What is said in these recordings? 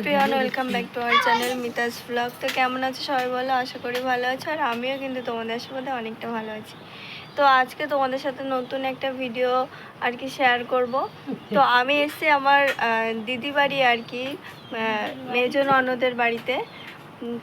Everyone welcome back to our channel Mita's blog তো কেমন আছো সবাই বলো? আশা করি ভালো আছো, আর আমিও কিন্তু তোমাদের সাথে অনেকটা ভালো আছি। তো আজকে তোমাদের সাথে নতুন একটা ভিডিও আর কি শেয়ার করব। তো আমি এসেছি আমার দিদি বাড়ি আর কি মেজো ননদের বাড়িতে।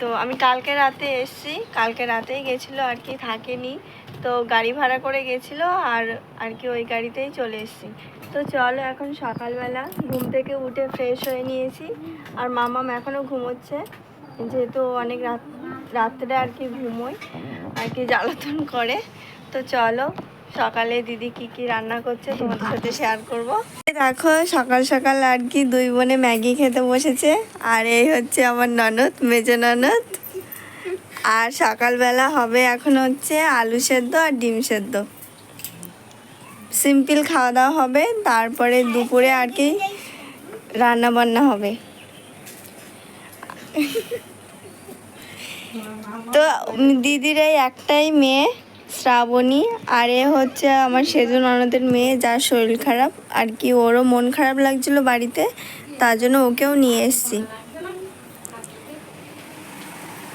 তো আমি কালকে রাতে এসেছি, কালকে রাতেই গেছিল আর কি, থাকেনি। তো গাড়ি ভাড়া করে গেছিল আর আর কি ওই গাড়িতেই চলে এসেছি। তো চলো এখন সকালবেলা ঘুম থেকে উঠে ফ্রেশ হয়ে নিয়েছি। আর মামাম এখনও ঘুমোচ্ছে। যেহেতু অনেক রাত রাত্রে আর কি ঘুমোয়, আর কি জ্বালাতন করে। তো চলো সকালে দিদি কি কি রান্না করছে তোমাদের সাথে শেয়ার করব। দেখো সকাল সকাল আর কি দুই বোনে ম্যাগি খেতে বসেছে। আর এই হচ্ছে আমার ননদ, মেজো ননদ। আর সকালবেলা হবে এখন হচ্ছে আলু সেদ্ধ আর ডিম সেদ্ধ। সিম্পল খাওয়া দাওয়া হবে, তারপরে দুপুরে আর কি রান্না বান্না হবে। তো দিদির এই একটাই মেয়ে, শ্রাবণী, আর এ হচ্ছে আমার সেজু ননদের মেয়ে, যার শরীর খারাপ। আর কি ওরও মন খারাপ লাগছিল বাড়িতে, তার জন্য ওকেও নিয়ে এসেছি।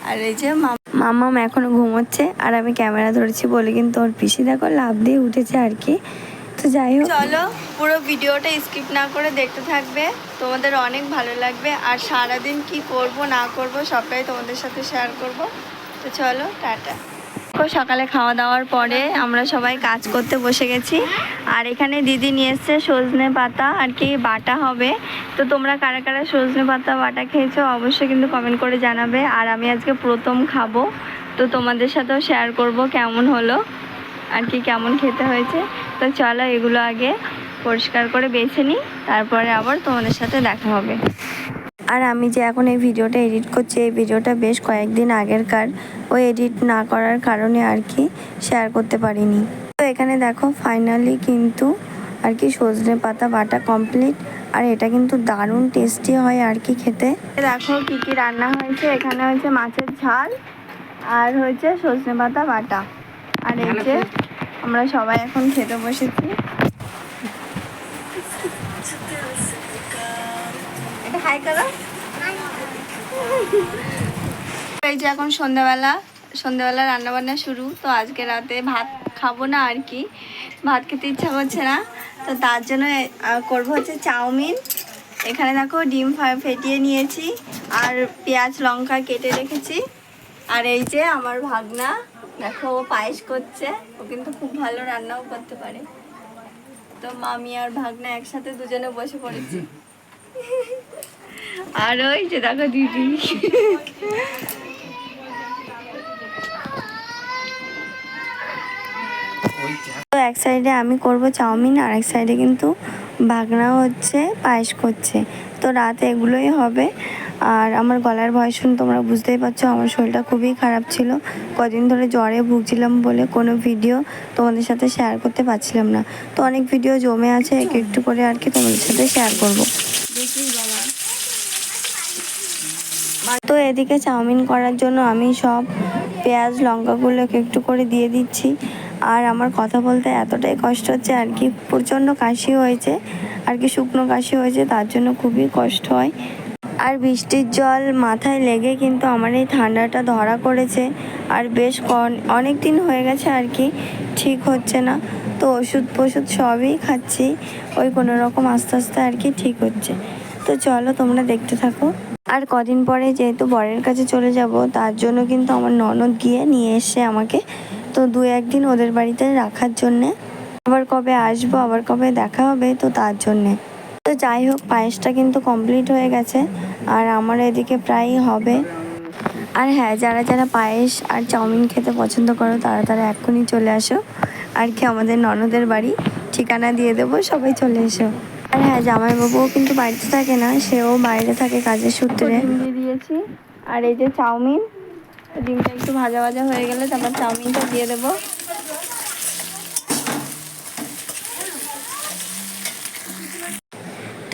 আর এই যে মামাম এখনও ঘুমোচ্ছে, আর আমি ক্যামেরা ধরেছি বলে কিন্তু ওর পিসি দেখো লাভ দিয়ে উঠেছে আর কি। তো যাই হোক। চলো, পুরো ভিডিওটা স্কিপ না করে দেখতে থাকবে। তোমাদের অনেক ভালো লাগবে। আর সারাদিন কি করব, না করব, সবটাই তোমাদের সাথে শেয়ার করব। তো চলো, টাটা। সকালে খাওয়া দাওয়ার পরে আমরা সবাই কাজ করতে বসে গেছি। আর এখানে দিদি নিয়ে এসছে সজনে পাতা, আর কি বাটা হবে। তো তোমরা কারা কারা সজনে পাতা, বাটা খেয়েছো, অবশ্যই কিন্তু কমেন্ট করে জানাবে। আর আমি আজকে প্রথম খাব। তো তোমাদের সাথেও শেয়ার করব কেমন হলো। আর কি কেমন খেতে হয়েছে? তো চলো এগুলো আগে পরিষ্কার করে বেছে নিই, তারপরে আবার তোমাদের সাথে দেখা হবে। আর আমি যে এখন এই ভিডিওটা এডিট করছি, এই ভিডিওটা বেশ কয়েকদিন আগেরকার। ওই এডিট না করার কারণে আর কি শেয়ার করতে পারিনি। তো এখানে দেখো ফাইনালি কিন্তু আর কি সজনে পাতা বাটা কমপ্লিট আর এটা কিন্তু দারুণ টেস্টি হয় আর কি খেতে। দেখো কি কি রান্না হয়েছে, এখানে হয়েছে মাছের ঝাল আর হয়েছে সজনে পাতা বাটা। আর এই যে আমরা সবাই এখন খেতে বসেছি। এটা হাই করো। এই যে এখন সন্ধ্যাবেলা সন্ধ্যাবেলা রান্না বান্না শুরু তো আজকে রাতে ভাত খাব না আর কি। ভাত খেতে ইচ্ছা করছে না তো তার জন্য করব হচ্ছে চাউমিন। এখানে দেখো ডিম ফেটিয়ে নিয়েছি আর পেঁয়াজ লঙ্কা কেটে রেখেছি। আর এই যে আমার ভাগনা দেখো ও পায়েস করছে। ও কিন্তু খুব ভালো রান্নাও করতে পারে। তো মামি আর ভাগনা একসাথে দুজনে বসে পড়েছি। আর ওই যে দেখো দিদি। তো এক সাইডে আমি করব চাউমিন আর এক সাইডে কিন্তু ভাগনা হচ্ছে পায়েস করছে। তো রাতে এগুলোই হবে। আর আমার গলার ভয় শুনে তোমরা বুঝতেই পারছ, আমার শরীরটা খুবই খারাপ ছিল। কদিন ধরে জ্বরে ভুগছিলাম বলে কোনো ভিডিও তোমাদের সাথে শেয়ার করতে পারছিলাম না। তো অনেক ভিডিও জমে আছে, এক একটু করে আর কি তোমাদের সাথে শেয়ার করব। তো এদিকে চাউমিন করার জন্য আমি সব পেঁয়াজ লঙ্কাগুলো এক একটু করে দিয়ে দিচ্ছি। আর আমার কথা বলতে এতটাই কষ্ট হচ্ছে, আর কি প্রচণ্ড কাশি হয়েছে, আর কি শুকনো কাশি হয়েছে, তার জন্য খুবই কষ্ট হয়। আর বৃষ্টির জল মাথায় লেগে কিন্তু আমার এই ঠান্ডাটা ধরা করেছে আর বেশ অনেক দিন হয়ে গেছে আর কি, ঠিক হচ্ছে না। তো ওষুধ ফষুধ সবই খাচ্ছি, ওই কোনো রকম আস্তে আস্তে আর কি ঠিক হচ্ছে। তো চলো তোমরা দেখতে থাকো। আর কদিন পরে যেহেতু বরের কাছে চলে যাব, তার জন্য কিন্তু আমার ননদ গিয়ে নিয়ে এসে আমাকে তো দু একদিন ওদের বাড়িতে রাখার জন্যে। আবার কবে আসব, আবার কবে দেখা হবে তো তার জন্যে। তো যাই হোক, পায়েসটা কিন্তু কমপ্লিট হয়ে গেছে আর আমার এদিকে প্রায়ই হবে। আর হ্যাঁ যারা যারা পায়েস আর চাউমিন খেতে পছন্দ করো, তারা তারা এক্ষুনি চলে আসো। আর কি, আমাদের ননদের বাড়ি, ঠিকানা দিয়ে দেবো, সবাই চলে এসো। আর হ্যাঁ জামাইবাবুও কিন্তু বাড়িতে থাকে না, সেও বাইরে থাকে কাজের সূত্রে। দিয়ে দিয়েছি। আর এই যে চাউমিন, ডিমটা একটু ভাজা ভাজা হয়ে গেলে তারপর চাউমিনটা দিয়ে দেবো।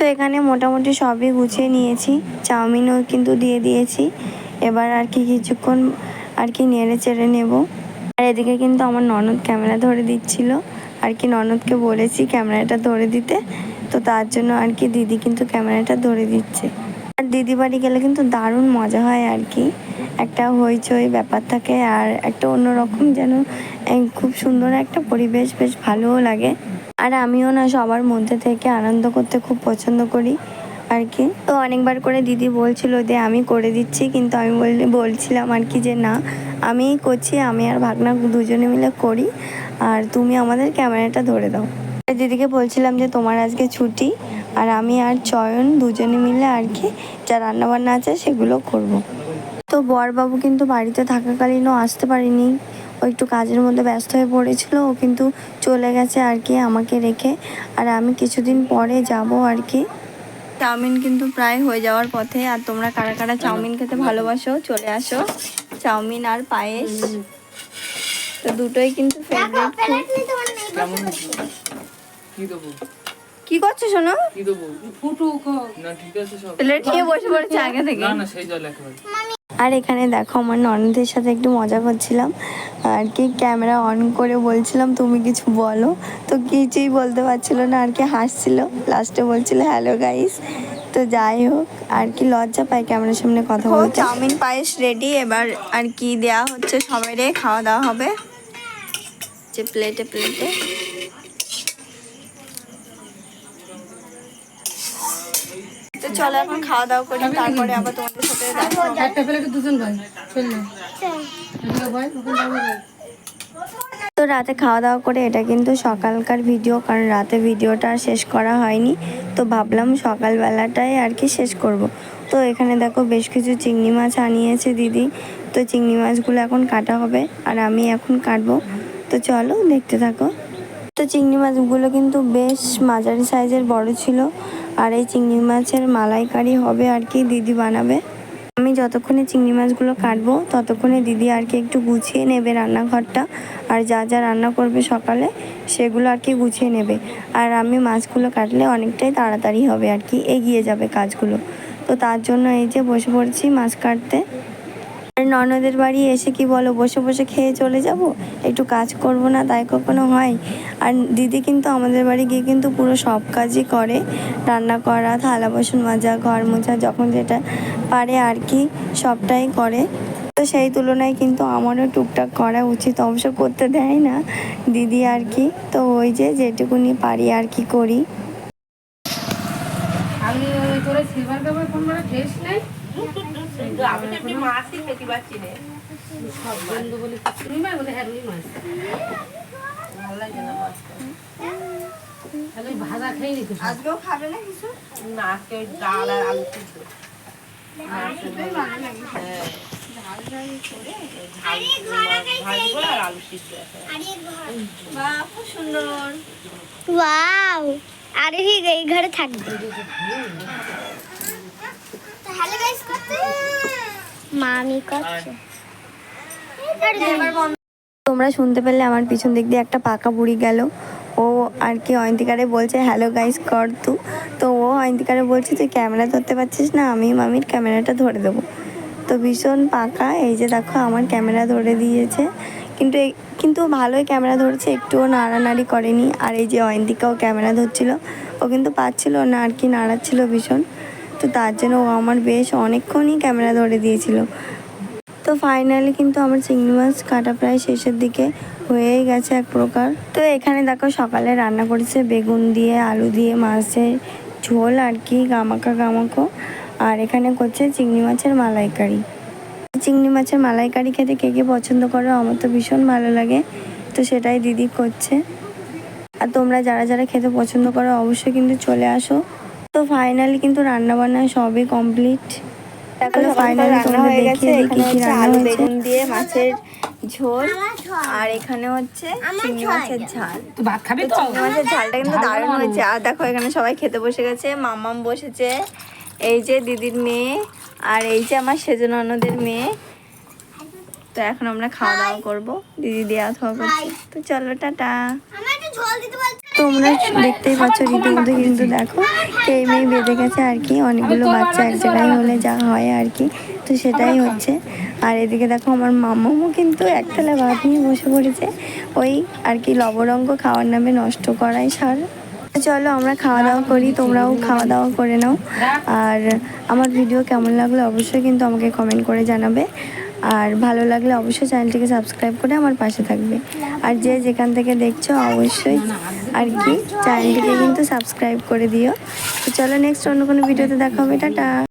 তো এখানে মোটামুটি সবই গুছিয়ে নিয়েছি। চাউমিনও কিন্তু দিয়ে দিয়েছি। এবার আর কি কিছুক্ষণ আর কি নেড়ে চেড়ে নেব। আর এদিকে কিন্তু আমার ননদ ক্যামেরা ধরে দিচ্ছিল। আর কি ননদকে বলেছি ক্যামেরাটা ধরে দিতে। তো তার জন্য আর কি দিদি কিন্তু ক্যামেরাটা ধরে দিচ্ছে। আর দিদি বাড়ি গেলে কিন্তু দারুণ মজা হয় আর কি। একটা হইচই ব্যাপার থাকে আর একটা অন্যরকম যেন খুব সুন্দর একটা পরিবেশ, বেশ ভালোও লাগে। আর আমিও না সবার মধ্যে থেকে আনন্দ করতে খুব পছন্দ করি, আর কি। তো অনেকবার করে দিদি বলছিল যে, আমি করে দিচ্ছি। কিন্তু আমি বলছিলাম আর কি যে, না আমিই করছি, আমি আর ভাগনা দুজনে মিলে করি। আর তুমি আমাদের ক্যামেরাটা ধরে দাও। দিদিকে বলছিলাম যে, তোমার আজকে ছুটি, আর আমি আর চয়ন দুজনে মিলে আর কি যা রান্নাবান্না আছে সেগুলো করব। তো বরবাবু কিন্তু বাড়িতে থাকাকালীনও আসতে পারিনি। ও একটু কাজের মধ্যে ব্যস্ত হয়ে পড়েছিল ও কিন্তু চলে গেছে আর কি আমাকে রেখে। আর আমি কিছুদিন পরে যাব আর কি। চাউমিন কিন্তু প্রায় হয়ে যাওয়ার পথে। আর তোমরা কারা কারা চাউমিন খেতে ভালোবাসো চলে আসো। চাউমিন আর পায়েস। তো দুটোই কিন্তু কি করছ শোনো? কি দেবো? ফুটুক না ঠিক আছে সব। প্লেট নিয়ে বসে পড়েছে আগে থেকে। না না সেই জল একেবারে। আর এখানে দেখো আমার ননদের সাথে একটু মজা করছিলাম। আর কি ক্যামেরা অন করে বলছিলাম তুমি কিছু বলো। তো কিছুই বলতে পারছিল না আর কি হাসছিল। লাস্টে বলছিল হ্যালো গাইস তো যাই হোক আর কি লজ্জা পায় ক্যামেরার সামনে কথা বলতে। চাউমিন পায়েস রেডি এবার আর কি দেওয়া হচ্ছে সবাই রে খাওয়া দাওয়া হবে। যে প্লেটে প্লেটে তো চলো এখন খাওয়া দাওয়া করি তারপরে আবার হবে। তো রাতে খাওয়া দাওয়া করে এটা কিন্তু সকালকার ভিডিও, কারণ রাতে ভিডিওটা আর শেষ করা হয়নি। তো ভাবলাম সকালবেলাটাই আর কি শেষ করব। তো এখানে দেখো বেশ কিছু চিংড়ি মাছ আনিয়েছে দিদি। তো চিংড়ি মাছগুলো এখন কাটা হবে, আর আমি এখন কাটবো। তো চলো দেখতে থাকো। তো চিংড়ি মাছগুলো কিন্তু বেশ মাঝারি সাইজের বড় ছিল, আর এই চিংড়ি মাছের মালাইকারি হবে আর কি দিদি বানাবে। আমি যতক্ষণে চিংড়ি মাছগুলো কাটবো, ততক্ষণে দিদি আর কি একটু গুছিয়ে নেবে রান্নাঘরটা। আর যা যা রান্না করবে সকালে, সেগুলো আর কি গুছিয়ে নেবে। আর আমি মাছগুলো কাটলে অনেকটাই তাড়াতাড়ি হবে আর কি এগিয়ে যাবে কাজগুলো। তো তার জন্য এই যে বসে পড়ছি মাছ কাটতে। আর ননদের বাড়ি এসে কি বলো, বসে বসে খেয়ে চলে যাব? একটু কাজ করব না, তাই কখনো হয়? আর দিদি কিন্তু আমাদের বাড়ি গিয়ে কিন্তু পুরো সব কাজই করে। রান্না করা, থালা, বাসন মাজা, ঘর মোছা, যখন যেটা পারে আর কি, সবটাই করে। তো সেই তুলনায় কিন্তু আমারও টুকটাক করা উচিত, অবশ্য করতে দেয় না দিদি আর কি। তো ওই যে যেটুকুনি পারি আর কি করি। আমি নেই। আমি তো এমনি মাছই খেতে পারছি না। সব বন্ধ বলে রুই মাছ বলে হ্যাঁ রুই মাছ। ভালো লাগে না মাছটা তাহলে ভাজা খেয়ে নিতে আজকেও খাবে না কিছু? না আজকে ডাল আর আলু সিদ্ধ। ভাজি করে আর আলু সিদ্ধ বাহ খুব সুন্দর। ওয়াও। আরে ঠিক এই ঘরে থাকবে। হ্যালো গাইস করতে। মামি করছে। তোমরা শুনতে পেলে আমার পিছন দিক দিয়ে একটা পাকা বুড়ি গেল। ও আর কি অয়ন্তিকারে বলছে হ্যালো গাইস কর তু। তো ও অয়ন্তিকারে বলছে তুই ক্যামেরা ধরতে পারছিস না? আমি মামির ক্যামেরাটা ধরে দেবো। তো ভীষণ পাকা। এই যে দেখো আমার ক্যামেরা ধরে দিয়েছে। কিন্তু কিন্তু ভালোই ক্যামেরা ধরেছে। একটুও নাড়ানাড়ি করেনি। আর এই যে অয়ন্তিকাও ক্যামেরা ধরছিল। ও কিন্তু পাচ্ছিল না আর কি নাড়াচ্ছিল ভীষণ। তো তার জন্য ও আমার বেশ অনেকক্ষণই ক্যামেরা ধরে দিয়েছিল। তো ফাইনালি কিন্তু আমার চিংড়ি মাছ কাটা প্রায় শেষের দিকে হয়েই গেছে এক প্রকার। তো এখানে দেখো সকালে রান্না করেছে বেগুন দিয়ে, আলু দিয়ে, মাছের ঝোল আর কি, গামাকা গামাকো। আর এখানে করছে চিংড়ি মাছের মালাইকারি। চিংড়ি মাছের মালাইকারি খেতে কে কে পছন্দ করো আমার তো ভীষণ ভালো লাগে। তো সেটাই দিদি করছে। আর তোমরা যারা যারা খেতে পছন্দ করো অবশ্যই কিন্তু চলে আসো। তো ফাইনালি কিন্তু রান্না বান্না সবই কমপ্লিট দেখো ফাইনালি রান্না হয়ে গেছে এখানে হচ্ছে আলু বেগুন দিয়ে মাছের ঝোল। আর এখানে হচ্ছে চিংড়ি মাছের ঝাল। তো ভাত খাবে তো চিংড়ি মাছের ঝালটা কিন্তু দারুণ হয়েছে। আর দেখো এখানে সবাই খেতে বসে গেছে। মামাম বসেছে। এই যে দিদির মেয়ে আর এই যে আমার সেজন অন্যদের মেয়ে। তো এখন আমরা খাওয়া দাওয়া করব। দিদি দেওয়া খাওয়া করছি। তো চলো টাটা। তোমরা দেখতেই পাচ্ছ রীতিমতো কিন্তু দেখো কে মেয়ে বেঁধে গেছে আর কি, অনেকগুলো বাচ্চা এক জায়গায় হলে যা হয় আর কি। তো সেটাই হচ্ছে। আর এদিকে দেখো আমার মামামও কিন্তু একতলা ভাত নিয়ে বসে পড়েছে। ওই আর কি লবরঙ্গ খাওয়ার নামে নষ্ট করাই সার। চলো আমরা খাওয়া দাওয়া করি, তোমরাও খাওয়া দাওয়া করে নাও। আর আমার ভিডিও কেমন লাগল অবশ্যই কিন্তু আমাকে কমেন্ট করে জানাবে। আর ভালো লাগলে অবশ্যই চ্যানেলটিকে সাবস্ক্রাইব করে আমার পাশে থাকবে। আর যে যেখান থেকে দেখছ অবশ্যই আর কি, চ্যানেলটিকে কিন্তু সাবস্ক্রাইব করে দিও। তো চলো নেক্সট অন্য কোনো ভিডিওতে দেখা হবে, টাটা।